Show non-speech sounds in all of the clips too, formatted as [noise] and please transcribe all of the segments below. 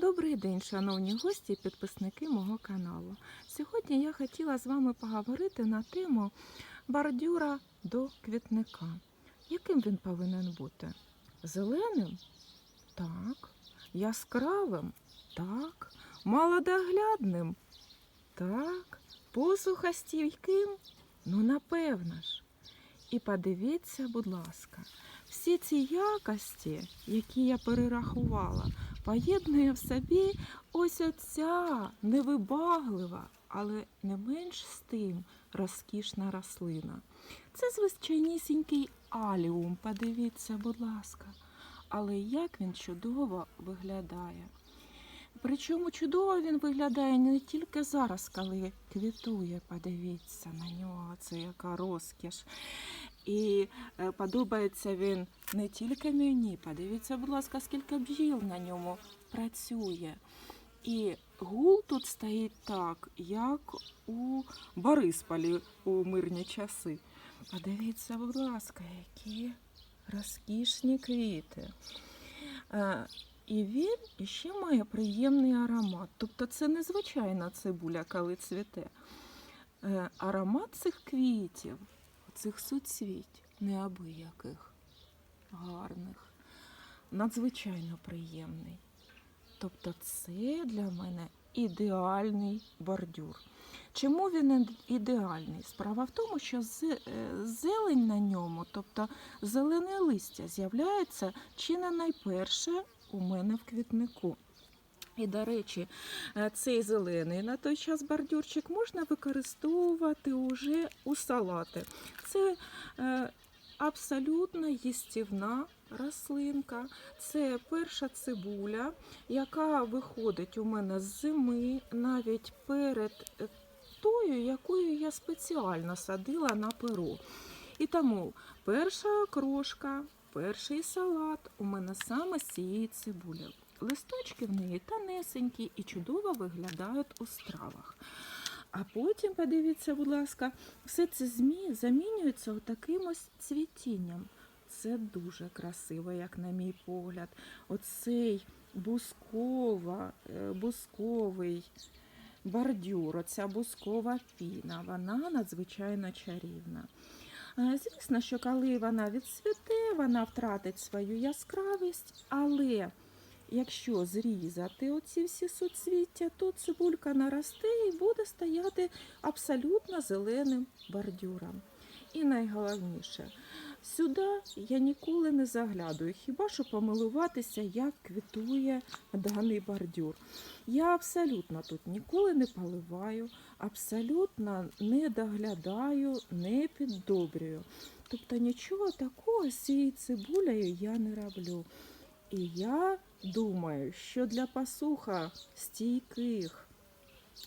Добрий день, шановні гості і підписники мого каналу. Сьогодні я хотіла з вами поговорити на тему бордюра до квітника. Яким він повинен бути? Зеленим? Так. Яскравим? Так. Малодоглядним? Так. Посухостійким? Ну, напевно ж. І подивіться, будь ласка, всі ці якості, які я перерахувала, поєднує в собі ось оця невибаглива, але не менш з тим розкішна рослина. Це звичайнісінький аліум, подивіться, будь ласка. Але як він чудово виглядає. Причому чудово він виглядає не тільки зараз, коли квітує, подивіться на нього, це яка розкіш. І е, подобається він не тільки мені. Подивіться, будь ласка, скільки бджіл на ньому працює. І гул тут стоїть так, як у Борисполі у мирні часи. Подивіться, будь ласка, які розкішні квіти. І він ще має приємний аромат. Тобто це не звичайна цибуля, коли цвіте. Е, Аромат цих квітів, цих суцвіть неабияких, гарних, надзвичайно приємний. Тобто це для мене ідеальний бордюр. Чому він ід- ідеальний? Справа в тому, що е, зелень на ньому, тобто зелене листя, з'являється чи не найперше у мене в квітнику. І, до речі, е, цей зелений на той час бордюрчик можна використовувати уже у салати. Це е, абсолютно їстівна рослинка. Це перша цибуля, яка виходить у мене з зими навіть перед е, тою, якою я спеціально садила на перо. І тому перша крошка, перший салат у мене саме з цієї цибулі. Листочки в неї тонесенькі і чудово виглядають у стравах. А потім, подивіться, будь ласка, все це змі замінюється таким ось цвітінням. Це дуже красиво, як на мій погляд. Оцей бускова, е, бусковий бордюр, оця бускова піна, вона надзвичайно чарівна. Е, Звісно, що коли вона відцвіте, вона втратить свою яскравість, але якщо зрізати оці всі суцвіття, то цибулька наросте і буде стояти абсолютно зеленим бордюром. І найголовніше, сюди я ніколи не заглядую, хіба що помилуватися, як квітує даний бордюр. Я абсолютно тут ніколи не поливаю, абсолютно не доглядаю, не піддобрюю. Тобто нічого такого з цією цибулею я не роблю. І я думаю, що для посуха стійких,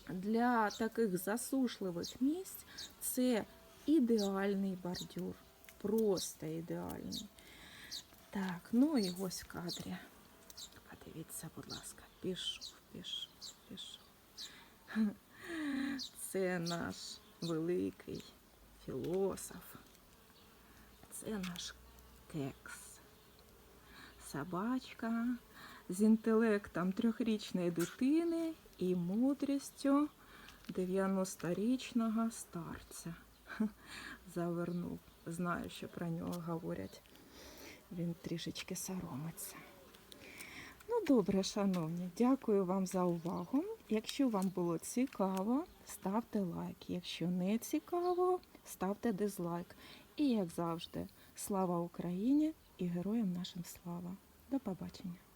для таких засушливих місць це ідеальний бордюр. Просто ідеальний. Так, ну і ось в кадрі. Подивіться, будь ласка, пішов, пішов, пішов. [laughs] Це наш великий філософ. Це наш кекс. Собачка з інтелектом трьохрічної дитини і мудрістю 90-річного старця. [laughs] Завернув. Знаю, що про нього говорять. Він трішечки соромиться. Ну, добре, шановні, дякую вам за увагу. Якщо вам було цікаво, ставте лайк. Якщо не цікаво, ставте дизлайк. І як завжди, слава Україні і героям нашим слава. До побачення.